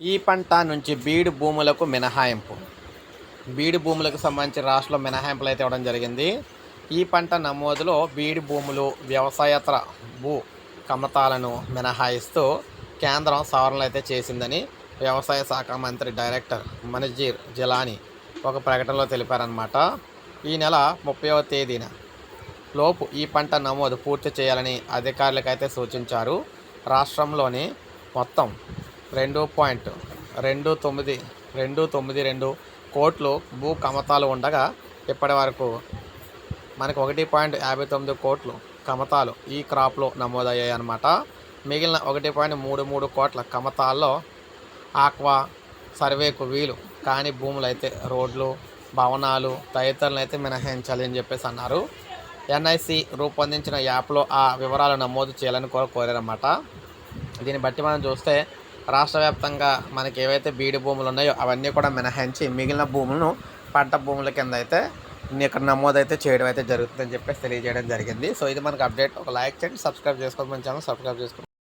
ఈ పంట నుంచి బీడు భూములకు మినహాయింపు. బీడు భూములకు సంబంధించి రాష్ట్రంలో మినహాయింపులు అయితే ఇవ్వడం జరిగింది. ఈ పంట నమోదులో బీడు భూములు వ్యవసాయేతర భూ కమతాలను మినహాయిస్తూ కేంద్రం సవరణలు అయితే చేసిందని వ్యవసాయ శాఖ మంత్రి డైరెక్టర్ మనజీర్ జిలానీ ఒక ప్రకటనలో తెలిపారనమాట ఈ నెల ముప్పైవ తేదీన లోపు ఈ పంట నమోదు పూర్తి చేయాలని అధికారులకైతే సూచించారు. రాష్ట్రంలోని మొత్తం రెండు పాయింట్ రెండు తొమ్మిది రెండు తొమ్మిది రెండు కోట్లు భూ కమతాలు ఉండగా ఇప్పటి వరకు మనకు ఒకటి పాయింట్ యాభై తొమ్మిది కోట్లు కమతాలు ఈ క్రాప్లో నమోదయ్యాయి అన్నమాట. మిగిలిన ఒకటి పాయింట్ మూడు మూడు కోట్ల కమతాల్లో ఆక్వా సర్వేకు వీలు కాని భూములు అయితే రోడ్లు భవనాలు తదితరులను అయితే మినహాయించాలి అని చెప్పేసి అన్నారు. ఎన్ఐసి రూపొందించిన యాప్లో ఆ వివరాలు నమోదు చేయాలని కూడా కోరారన్నమాట. దీన్ని బట్టి మనం చూస్తే రాష్ట్ర వ్యాప్తంగా మనకి ఏవైతే బీడి భూములు ఉన్నాయో అవన్నీ కూడా మినహాయించి మిగిలిన భూములను పంట భూముల కింద అయితే ఇక్కడ నమోదు అయితే చేయడం అయితే జరుగుతుందని చెప్పేసి తెలియజేయడం జరిగింది. సో ఇది మనకు అప్డేట్. ఒక లైక్ చేయండి సబ్స్క్రైబ్ చేసుకోమని ఛానల్ సబ్స్క్రైబ్ చేసుకోండి.